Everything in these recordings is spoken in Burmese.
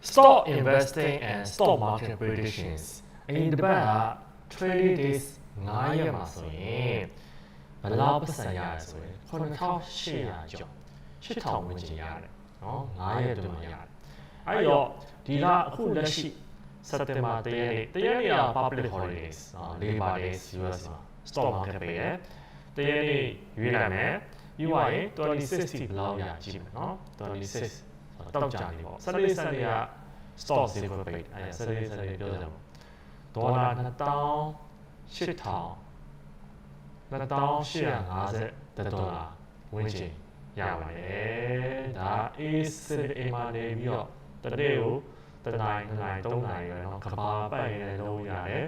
stock investing and stock market predictions အရင်တစ်ပတ်က trading days 9ရက်မှာဆိုရင်ဘယ်လောက်ပတ်စံရလဲဆိုရင်9800ကျော်8000ဝန်းကျင်ရတယ်နော်9ရက်အတွင်းမှာရတယ်အဲ့တော့ဒီလအခုလက်ရှိစက်တင်ဘာ1ရက်နေ့1ရက်နေ့က public holidays အာ labor days US မှာ stock market ပေးတယ်1ရက်နေ့ရွေးလိုက်မယ်ပြီးသွားရင်2060ဘယ်လောက်ရကြည့်မယ်နော်26 တောက်ကြနေပေါ့14 14က stock ဈေးကွက်ပိတ်အဲ14 14ပြောကြတယ်ဒေါ်လာ2000 2850ဒေါ်လာဝန်းကျင်ရပါတယ်ဒါအေးစစ်အိမ်မှာနေပြီးတော့တနေ့ကိုတနိုင်နိုင်၃နိုင်ရယ်နော်ကဘာပတ်ရင်လည်းလုံးရတယ်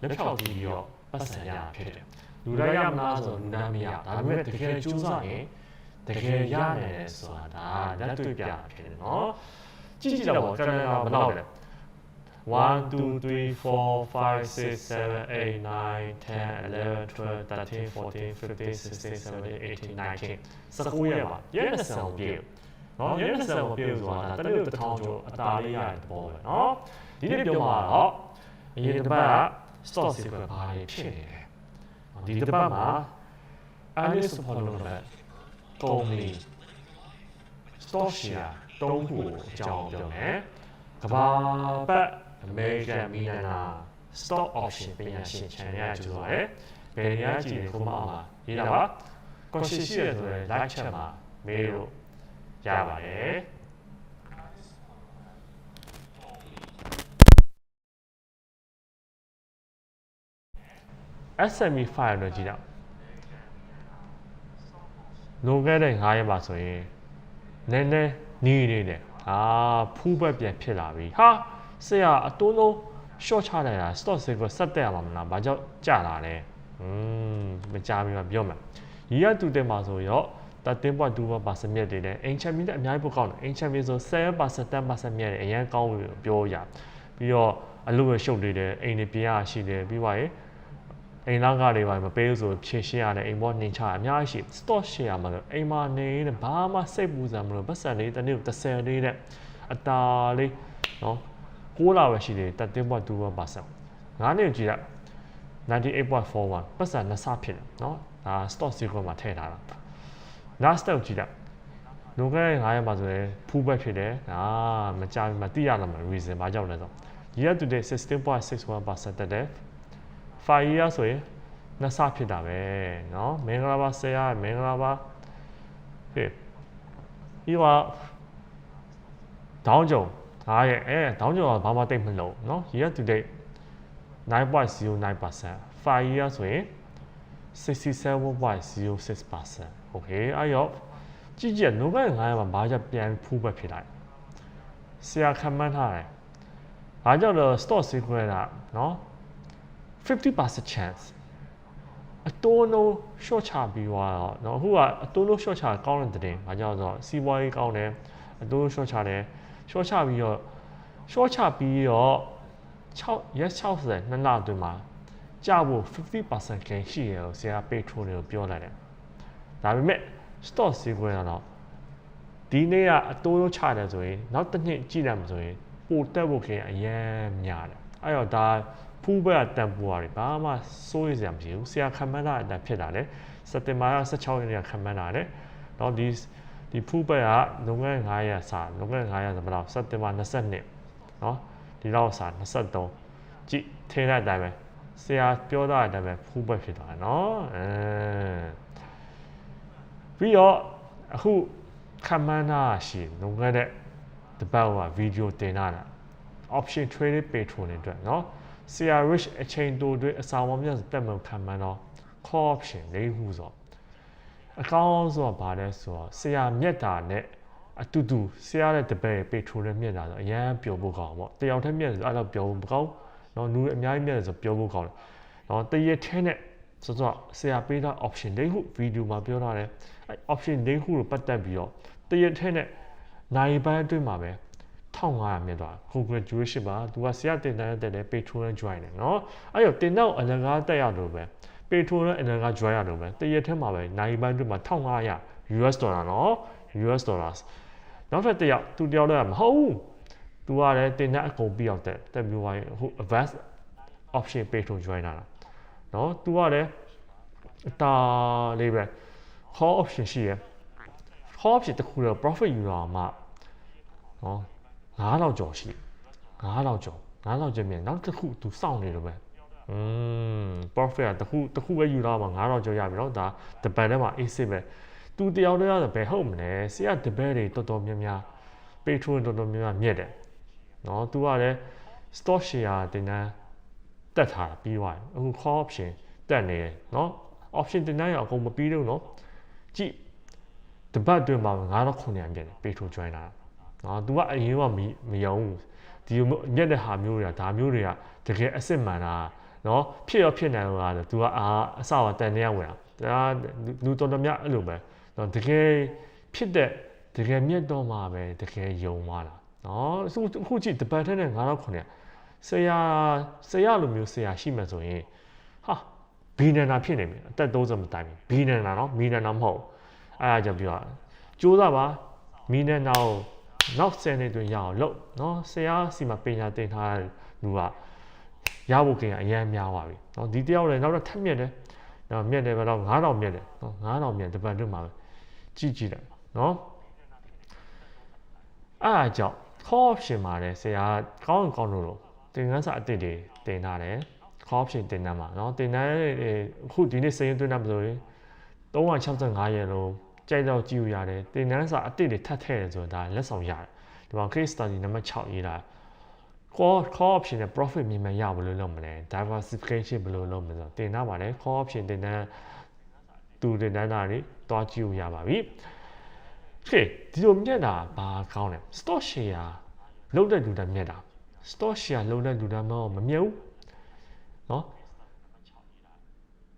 လက်ဖြောက်ကြည့်ပြီးတော့ပတ်စံရဖြစ်တယ်လူတိုင်းရမလားဆိုလူတိုင်းမရဒါပေမဲ့တကယ်ကြိုးစားရင် တကယ်ရနိုင်တယ်ဆိုတာဒါလက်တွေ့ပြဖြစ်တယ်နော်ကြည့်ကြည့်တော့ကျွန်တော်ဘယ်လောက်လဲ1 2 3 4 5 6 7 8 9 10 11 12 13 14 15 16 17 18 19 19ရက်ပါရက်20ပြည့်နော်ရက်20ပြည့်ဆိုတာတနေ့တစ်ထောင်ကျော်အသာလေးရတဲ့သဘောပဲနော်ဒီနေ့ပြောမှာတော့အရင်တစ်ပတ်က stock secret ဘာတွေဖြစ်နေလဲဒီတစ်ပတ်မှာ Alice Follow နဲ့ကုမ္ပဏီ stock share တုံးခုကိုအကြောင်းပြောမယ်ကဘာပတ် American Millionaire stock option ပညာရှင် channel ရကျိုးရတယ်ဘယ်နေရာကြည့်ရင်ခုမှမှာရေးတာပါ question ရှိရဆိုရင် like chat မှာမေးလို့ရပါတယ် SME file တော့ကြည့်တော့ လွန်ခဲ့တဲ့9ရက်ပါဆိုရင်နည်းနည်းနီးနေတယ်အာဖူးဘက်ပြန်ဖြစ်လာပြီဟာဆရာအတိုးလုံး short ချလိုက်တာ stock ဈေးကဆက်တက်ရမှာမလားဘာကြောင့်ကျလာလဲอืมမကြမီမှာပြောမယ်ရီရတူတဲ့မှာဆိုရော13.2%မြက်တွေနဲ့အင်ချမ်ပီနဲ့အများကြီးပိုကောင်းတယ်အင်ချမ်ပီဆို7% 10%မြက်တယ်အရန်ကောင်းလို့ပြောရပြီးတော့အလုပ်ရရှုပ်နေတယ်အိမ်တွေပြရရှိတယ်ပြီးသွားရင် အိမ်လောက်ကတွေပါမပေးလို့ဆိုဖြည့်ရှင်းရတယ်အိမ်ပေါ်နှင်ချအများကြီးရှိ stock share မှာလို့အိမ်မှာနေနေဘာမှစိတ်ပူစံမလို့ပတ်စံလေးတစ်နေ့30လေးနဲ့အတာလေးနော်6လာပဲရှိတယ်13.2%ငါးနှစ်ကြည့်ရ98.41ပတ်စံနှစ်ဆဖြစ်တယ်နော်ဒါ stock secret မှာထည့်ထားတာ Nasdaq ကြည့်လိုက်လွန်ခဲ့တဲ့9ရက်မှာဆိုရင်ဖူးဘက်ဖြစ်တယ်ဒါမကြဘူးမသိရတော့မှာ reason ဘာကြောင့်လဲဆို year to date 16.61%တက်တယ် 5 year ဆိုရင်နှစ်ဆဖြစ်တာပဲเนาะမင်္ဂလာပါဆရာမင်္ဂလာပါဟေးဒီကဒေါင်းကြုံဒါရဲ့အဲဒေါင်းကြုံကဘာမှတိတ်မလို့เนาะ year to date 9.09% 5 year ဆိုရင်67.06%โอเคအဲ့တော့ကြည့်ကြည့်နိုဘယ်9မှာဘာကြောင့်ပြန်ဖူးပဲဖြစ်လိုက်ဆရာခံမှန်းထားတယ်ဘာကြောင့်လဲ stock secret ကနော် 50% chance အတိုးလုံး short ချပြီးသွားတော့เนาะအခုကအတိုးလုံး short ချကောင်းတဲ့တဲ့ဘာကြောင့်ဆိုတော့စီးပွားရေးကောင်းတယ်အတိုးလုံး short ချတယ် short ချပြီးတော့ short ချပြီးတော့6 yes 60နှစ်လအတွင်းမှာကျဖို့50% gain ရှိရလို့ဆရာပေထရိုတွေကိုပြောလိုက်တယ်ဒါပေမဲ့ stock ဈေးကွက်ကတော့ဒီနေ့ကအတိုးလုံးချတယ်ဆိုရင်နောက်တစ်နှစ်ကြည့်လိုက်မှဆိုရင်ပိုတက်ဖို့ခင်အရန်များတယ်အဲ့တော့ဒါ ဖူးဘက်ကတန်ပူရတယ်ဘာမှစိုးရိမ်စရာမရှိဘူးဆရာခံမှန်းတာအတန်ဖြစ်လာတယ်စက်တင်ဘာက16ရက်နေ့ကခံမှန်းတာတယ်တော့ဒီဒီဖူးဘက်ကလုံငန်း900စာလုံငန်း900ဆိုဘယ်လောက်စက်တင်ဘာ22เนาะဒီလောက်စာ23ကြည့်ထင်းတဲ့အတိုင်းပဲဆရာပြောတာအတိုင်းပဲဖူးဘက်ဖြစ်သွားတယ်เนาะအဲပြီးတော့အခုခံမှန်းတာရှိလုံခဲ့တဲ့တပတ်ကဗီဒီယိုတင်တာ option trade patron တွေအတွက်เนาะ CR rich အချိန်တိုတွေအစာပေါင်းများတက်မှန်ခံမှန်းတော့ call option လေးခုဆိုအကောင်းဆိုတော့ဗာလဲဆိုတော့ဆရာမြက်တာနဲ့အတူတူဆရာတဲ့တပည့်ပေထရိုနဲ့မြက်တာဆိုအရန်ပျော်ဖို့ကောင်းပေါ့တယောက်တည်းမြက်ဆိုအဲ့တော့ပျော်ဖို့မကောင်းနော်နူအများကြီးမြက်ဆိုပျော်ဖို့ကောင်းတယ်နော်တရက်ထဲနဲ့ဆိုတော့ဆရာပေးတာ option လေးခုဗီဒီယိုမှာပြောထားတယ်အဲ့ option လေးခုကိုပတ်သက်ပြီးတော့တရက်ထဲနဲ့နိုင်ပိုင်းအတွင်းမှာပဲ 1500မြင့်သွား congratulation ပါ तू ကဆရာတင်တန်းတက်တယ် patron join တယ်နော်အဲ့တော့တင်တော့အလကားတက်ရလို့ပဲ patron အလကား join ရလို့ပဲတရက်ထဲမှာပဲနိုင်ပိုင်းတွေမှာ1500 US dollar နော် US dollars နောက်ထပ်တစ်ယောက် तू တယောက်လည်းမဟုတ်ဘူး तू ကလည်းတင်တန်းအကုန်ပြီးအောင်တက်တက်မျိုးဝိုင်းဟို advance option patron join လာတာနော် तू ကလည်းအတာလေးပဲ call option ရှိရယ် call option တစ်ခုတော့ profit ယူတာမှနော် 9လောက်ကျော်ရှိ9လောက်ကျော်9လောက်ကျော်မြန်နောက်တစ်ခုသူစောင့်နေတော့ပဲอืม perfect တခုတခုပဲယူတော့မှာ9လောက်ကျော်ရပြီเนาะဒါတပတ်ထဲမှာ acid ပဲသူတယောက်တည်းရတော့ဘယ်ဟုတ်မလဲဆရာတပည့်တွေတော်တော်များများ patron တော်တော်များများမြက်တယ်เนาะသူကလည်း stock share တင်တန်းတက်ထားတာပြီးသွားတယ်အခု call option တက်နေတယ်เนาะ option တင်တန်းရအောင်အကုန်မပြီးတော့เนาะကြည့်တပတ်အတွင်းမှာ900 900မြက်တယ် patron join လာတာ နော် तू ကအရင်ကမမယုံဘူးဒီမြက်တဲ့ဟာမျိုးတွေကဒါမျိုးတွေကတကယ်အစ်စ်မှန်တာနော်ဖြစ်ရောဖြစ်နိုင်လို့လား तू ကအာအစကတန်နေရဝင်တာဒါလူတော်တော်များအဲ့လိုပဲနော်တကယ်ဖြစ်တဲ့တကယ်မြက်တော့မှာပဲတကယ်ယုံသွားတာနော်အခုအခုကြည့်တပတ်ထဲနဲ့9900ဆရာဆရာလိုမျိုးဆရာရှိမှဆိုရင်ဟာဘီနန်နာဖြစ်နေပြီအသက်30မတိုင်ပြီဘီနန်နာနော်မီနန်နာမဟုတ်အဲ့ဒါကြောင့်ပြောတာကြိုးစားပါမီနန်နာကို နောက်10နှစ်တွင်ရအောင်လုပ်နော်ဆရာစီမှာပညာသင်ထားတဲ့လူကရဖို့ကိန်းကအရင်များသွားပြီနော်ဒီတယောက်လည်းနောက်တော့ထက်မြက်တယ်နော်မြက်တယ်ပဲတော့9000မြက်တယ်နော်9000မြက်တပတ်တွင်းမှာပဲကြည့်ကြည့်တယ်နော်အဲ့အကြောင့် call option မှာလည်းဆရာကောင်းကောင်းလို့သင်ခန်းစာအသစ်တွေတင်ထားတယ် call option တင်တန်းမှာเนาะတင်တန်းအခုဒီနေ့စရင်သွင်းတာမဆိုရင်365ရက်လုံး ကြိုက်တော့ကြည့်ရရတယ်တင်တန်းစာအသစ်တွေထပ်ထည့်ရဆိုတာလက်ဆောင်ရတယ်ဒီမှာ case study နံပါတ်6ရေးတာ call call option နဲ့ profit မြင်မှရဘယ်လိုလုပ်မလဲ diversification ဘယ်လိုလုပ်မလဲဆိုတင်ထားပါတယ် call option တင်တန်းသူတင်တန်းတာတွေတွားကြည့်ရပါပြီဟေးဒီလိုမြက်တာဘာကောင်းလဲ stock share လုံးတဲ့လူတိုင်းမြက်တာ stock share လုံးတဲ့လူတိုင်းမမမြက်ဘူးเนาะ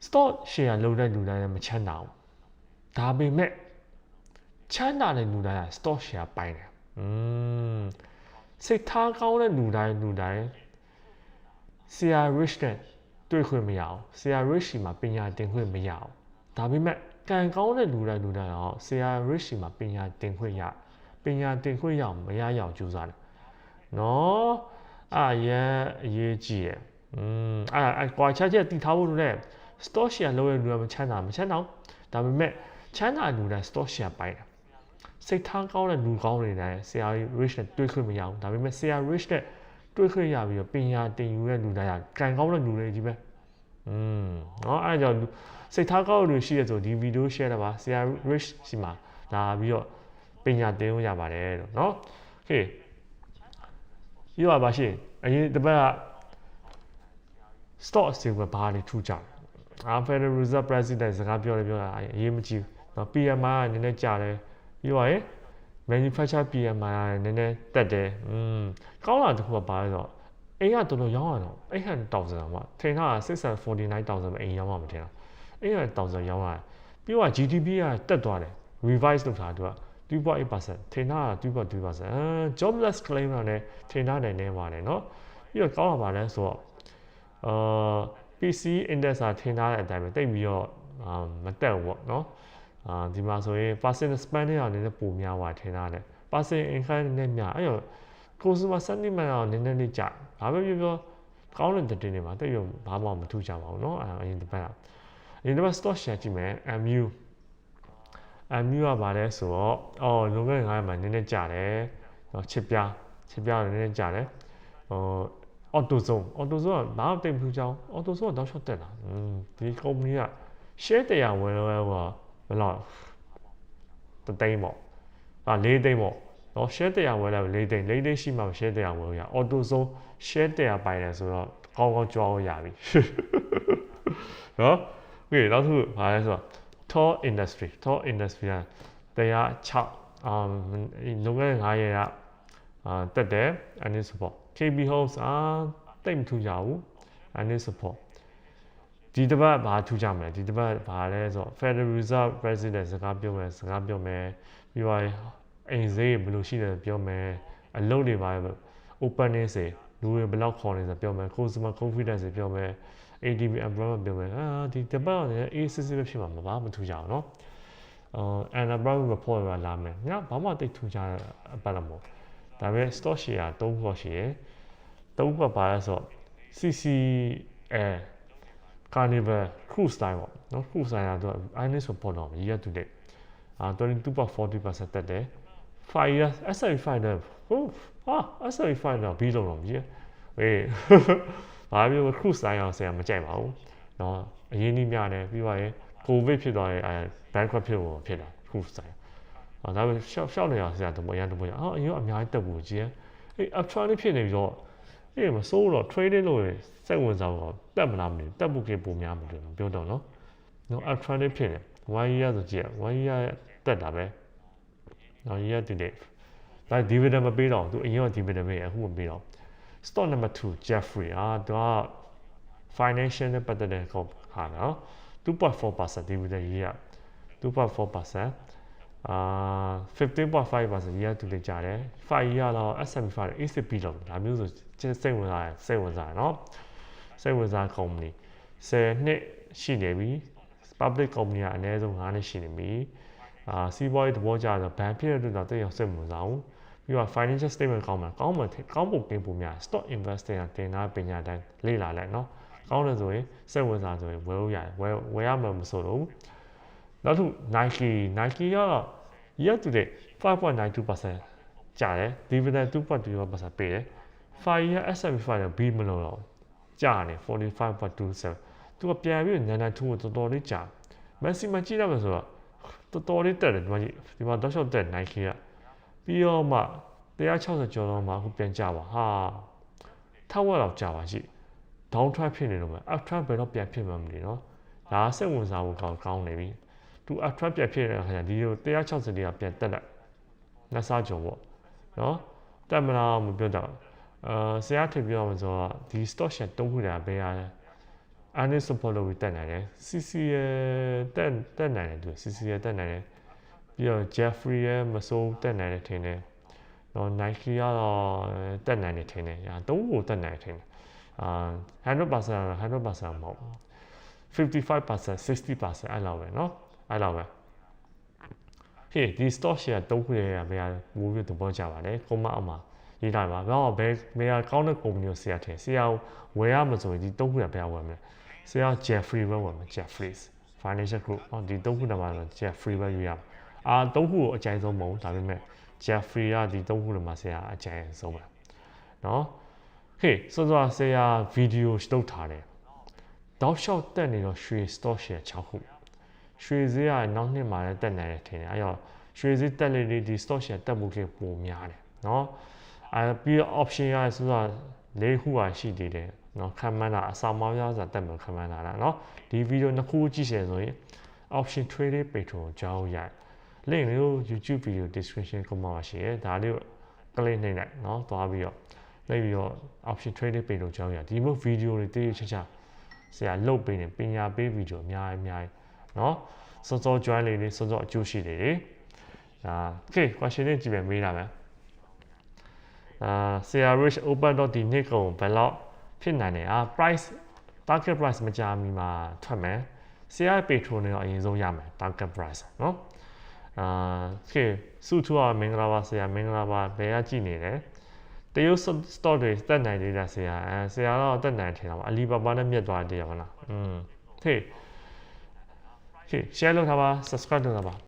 stock share လုံးတဲ့လူတိုင်းလည်းမချမ်းသာဘူး ဒါပေမဲ့ချမ်းသာတဲ့လူတိုင်းက stock share ပိုင်တယ်อืมစိတ်ထားကောင်းတဲ့လူတိုင်းလူတိုင်းဆရာ rich နဲ့တွေ့ခွင့်မရအောင်ဆရာ rich ရှိမှာပညာသင်ခွင့်မရအောင်ဒါပေမဲ့ကံကောင်းတဲ့လူတိုင်းလူတိုင်းတော့ဆရာ rich ရှိမှာပညာသင်ခွင့်ရပညာသင်ခွင့်ရအောင်မရရအောင်ကြိုးစားတယ်နော်အာရန်အရေးကြီးရယ်อืมအဲ့အဲ့ကွာချက်ချက်တည်ထားဖို့လို့ stock share လုပ်ရလူကမချမ်းသာမချမ်းသာဒါပေမဲ့ ချမ်းသာလူတိုင်း stock share ပိုင်တယ်စိတ်ထားကောင်းတဲ့လူကောင်းတွေတိုင်းဆရာ rich နဲ့တွေ့ခွင့်မရဘူးဒါပေမဲ့ဆရာ rich နဲ့တွေ့ခွင့်ရပြီးတော့ပညာတင်ယူတဲ့လူတိုင်းကကံကောင်းတဲ့လူတွေကြီးပဲอืมเนาะအဲ့ကြောင့်စိတ်ထားကောင်းတဲ့လူရှိရဆိုဒီဗီဒီယို share တာပါဆရာ rich စီမှာလာပြီးတော့ပညာသင်လို့ရပါတယ်လို့เนาะโอเคရောပါရှိအရင်တစ်ပတ်က stock စီကဘာတွေထူကြတယ်အာ Federal Reserve President စကားပြောတယ်ပြောတာအရေးမကြီးဘူး เนาะ PMI ကနည်းနည်းကြာတယ်ပြီးတော့ရင် manufacture PMI ကနည်းနည်းတက်တယ်อืมကောင်းတာတစ်ခုကဘာလဲဆိုတော့အိမ်ကတော်တော်ရောင်းရတော့အိမ်က1000တောင်မှထင်တာ649000ပဲအိမ်ရောင်းမှမထင်တာအိမ်က1000ရောင်းရတယ်ပြီးတော့ GDP ကတက်သွားတယ် revise လုပ်တာသူက2.8%ထင်တာ2.2%အဲ jobless claim ကလည်းထင်တာနိုင်နေပါတယ်เนาะပြီးတော့ကောင်းတာပါလဲဆိုတော့အာ PC index ကထင်ထားတဲ့အတိုင်းပဲတိတ်ပြီးတော့မတက်ဘူးပေါ့နော် အာဒီမှာဆိုရင် personal spending ကနည်းနည်းပိုများသွားထင်ထားတယ် personal income နည်းနည်းများအဲ့တော့ consumer sentiment ကနည်းနည်းလေးကျဘာပဲပြောပြောကောင်းတဲ့တင်တွေမှာတိတ်ပြီးဘာမှမထူးကြပါဘူးเนาะအရင်တစ်ပတ်ကအရင်တစ်ပတ် stock share ကြည့်မယ် MU MU ကဘာလဲဆိုတော့အော်လွန်ခဲ့တဲ့9ရက်မှာနည်းနည်းကျတယ်ချစ်ပြားချစ်ပြားနည်းနည်းကျတယ်ဟိုအော်တိုဇုံအော်တိုဇုံကဘာမှတိတ်မထူးကြအောင်အော်တိုဇုံကတောက်လျှောက်တက်လာอืมဒီကုမ္ပဏီက share တရားဝင်လို့ဟော ဘယ်လောက်တသိန်းပေါ့အာ၄သိန်းပေါ့နော် share တရားဝင်လည်း၄သိန်း၄သိန်းရှိမှ share တရားဝင်လို့ရအော်တိုဇုံ share တရားပိုင်တယ်ဆိုတော့ကောင်းကောင်းကြွားလို့ရပြီနော်ပြီးနောက်တစ်ခုဘာလဲဆိုတော့ Tor Industry Tor Industry ကတရား6 um လုံခဲ့တဲ့9ရက်ကအာတက်တယ် and support KB Homes အာတိတ်မထူကြဘူး and support ဒီတစ်ပတ်ဘာထူကြမလဲဒီတစ်ပတ်ဘာလဲဆိုတော့ Federal Reserve President စကားပြောမယ်စကားပြောမယ်ပြီးတော့အိမ်ဈေးဘယ်လိုရှိတယ်ပြောမယ်အလုပ်တွေပါ opening စေလူတွေဘယ်လောက်ခေါ်နေဆိုပြောမယ် consumer confidence ပြောမယ် ADB employment ပြောမယ်အာဒီတစ်ပတ်ကလည်း ACC ပဲဖြစ်မှာမပါမထူကြအောင်เนาะအာ unemployment report ကလာမယ်ညဘာမှတိတ်ထူကြအပတ်လည်းမဟုတ် ဒါပေမဲ့ stock share 3ခုရှိရယ်3ခုပါလဲဆိုတော့ CC အဲ Carnival Cruise Line ပေါ့နော် Cruise Line ကတော့ earnings support တော့ year to date အာ22.40%တက်တယ်5 years S&P 500ဟုတ်ဟာ S&P 500ပြီးလုံးတော့ကြီးဟေးဘာမျိုး Cruise Line အောင်ဆရာမကြိုက်ပါဘူးเนาะအရင်ကြီးများတယ်ပြီးသွားရင် COVID ဖြစ်သွားရင်အဲ bankrupt ဖြစ်ဖို့ဖြစ်တာ Cruise Line အာဒါပေမဲ့ရှောက်ရှောက်နေရဆရာတမရန်တမရအာအရင်ကအများကြီးတက်ဖို့ကြီးအေး uptrend ဖြစ်နေပြီးတော့ အေးမစိုးတော့ trading လို့စိတ်ဝင်စားတော့တက်မလားမသိဘူးတက်ဖို့ကပုံများမလို့ပြောတော့နော်နော် uptrend ဖြစ်နေ1 year ဆိုကြည့်1 year တက်တာပဲနော် year to date ဒါ dividend မပေးတော့သူအရင်က dividend ပေးအခုမပေးတော့ stock number 2 Jeffrey အာသူက financial နဲ့ပတ်သက်တဲ့ကောဟာနော်2.4% dividend year 2.4% အာ15.5% year to date ကြတယ်5 year တော့ S&P 5 ACP လောက်ဒါမျိုးဆိုစိတ်ဝင်စားစိတ်ဝင်စားเนาะစိတ်ဝင်စား company 10နှစ်ရှိနေပြီ public company ကအနည်းဆုံး9နှစ်ရှိနေပြီအာစီးပွားရေးသဘောကျတော့ဘဏ်ဖြစ်တဲ့အတွက်တော့တိတ်အောင်စိတ်ဝင်စားဘူးပြီးတော့ financial statement ကောင်းမှာကောင်းမှာကောင်းဖို့ပြင်ဖို့များ stock investing ကတင်တာပညာတိုင်းလေ့လာလိုက်เนาะကောင်းတယ်ဆိုရင်စိတ်ဝင်စားဆိုရင်ဝယ်လို့ရတယ်ဝယ်ဝယ်ရမှာမဆိုတော့ဘူးနောက်ထပ် Nike Nike ကတော့ year to date 5.92%ကျတယ် dividend 2.2%ပေးတယ် 5 year S&P 5ဘီမလို့တော့ကျတယ်45.27သူကပြန်ပြီးနန်းနန်းထူးတော်တော်လေးကြာ maximum ကြည့်ရမယ်ဆိုတော့တော်တော်လေးတက်တယ်ဒီမှာကြည့်ဒီမှာတော့ short တက် Nike ကပြီးတော့မှ160ကျော်တော့မှအခုပြန်ကြပါဟာထောက်ဝက်တော့ကြာပါရှိ down trend ဖြစ်နေတော့မှ up trend ဘယ်တော့ပြန်ဖြစ်မှမသိနော်ဒါစိတ်ဝင်စားဖို့ကောင်းကောင်းနေပြီ သူအထရက်ပြန်ဖြစ်နေတဲ့ခါကျဒီလို160တရားပြန်တက်လိုက်နတ်စားကြုံပေါ့နော်တက်မလားမပြောတော့အာဆရာထည့်ပြောမှာဆိုတော့ဒီ distortion တုံးခုတာဘယ်ဟာ unsupport လို့တက်နိုင်တယ် CC တက်တက်နိုင်တယ်သူ CC တက်နိုင်တယ်ပြီးတော့ Jeffrey ရဲ့မစိုးတက်နိုင်တယ်ထင်တယ်နော် Nike ကတော့တက်နိုင်တယ်ထင်တယ်။အဲသုံးကိုတက်နိုင်တယ်ထင်တယ်။အာ100% 100%မဟုတ်ဘူး။55% 60%အဲ့လောက်ပဲနော်။ အဲ့လောက်ပဲဟေးဒီ stock share တုံးခုရဲ့ဘယ်ဟာမူပြီးသဘောကျပါတယ်ကွန်မအောက်မှာရေးထားပါဘာဘယ်ဘယ်ကောင်းတဲ့ company ကိုဆရာထင်ဆရာဝယ်ရမဆိုရင်ဒီတုံးခုရဘယ်ဝယ်မလဲဆရာ Jeffrey ပဲဝယ်မှာ Jeffries Financial Group ဟောဒီတုံးခုနမှာတော့ Jeffrey ပဲယူရမှာအာတုံးခုကိုအကြိုက်ဆုံးမဟုတ်ဒါပေမဲ့ Jeffrey ကဒီတုံးခုနမှာဆရာအကြိုက်ဆုံးပဲเนาะဟေးစောစောဆရာဗီဒီယိုတုတ်ထားတယ်တောက်လျှောက်တက်နေတော့ရွှေ stock share 6ခု ရွှေဈေးကနောက်နှစ်မှာလည်းတက်နိုင်တယ်ထင်တယ်အဲ့တော့ရွှေဈေးတက်လေလေဒီ stock share တက်မှုကပိုများတယ်เนาะအဲပြီး option ရဆိုတော့၄ခုဟာရှိသေးတယ်เนาะခံမှန်းတာအစာမောင်းရစာတက်မှာခံမှန်းတာလားเนาะဒီဗီဒီယိုနှစ်ခုကြည့်ရှယ်ဆိုရင် option trading page ကိုကြောင်းရိုက် link လေးကို YouTube video description ကမှာရှိရဲဒါလေးကို click နှိပ်လိုက်เนาะသွားပြီးတော့နှိပ်ပြီးတော့ option trading page ကိုကြောင်းရိုက်ဒီမျိုး video တွေတည်ချာချာဆရာလုတ်ပေးနေပညာပေးဗီဒီယိုအများကြီးအများကြီး နော်စောစောကျွမ်းလေးလေးစောစောအကျိုးရှိလေးလေးဒါ okay question လေးကြည့်မယ်မေးတာမယ်အာ CRH open dot ဒီနှစ်ကုန်ဘယ်လောက်ဖြစ်နိုင်လဲအာ price target price မကြမီမှာထွက်မယ် CR patron နဲ့တော့အရင်ဆုံးရမယ် target price နော်အာခေစုထူအောင်မင်္ဂလာပါဆရာမင်္ဂလာပါဘယ်ကကြည်နေလဲတရုတ် stock တွေတက်နိုင်သေးလားဆရာအဲဆရာတော့တက်နိုင်ထင်တာပါအလီဘာဘာနဲ့မြက်သွားသေးရမလားอืมဟေး ဟေး share လုပ်ထားပါ subscribe လုပ်ထားပါ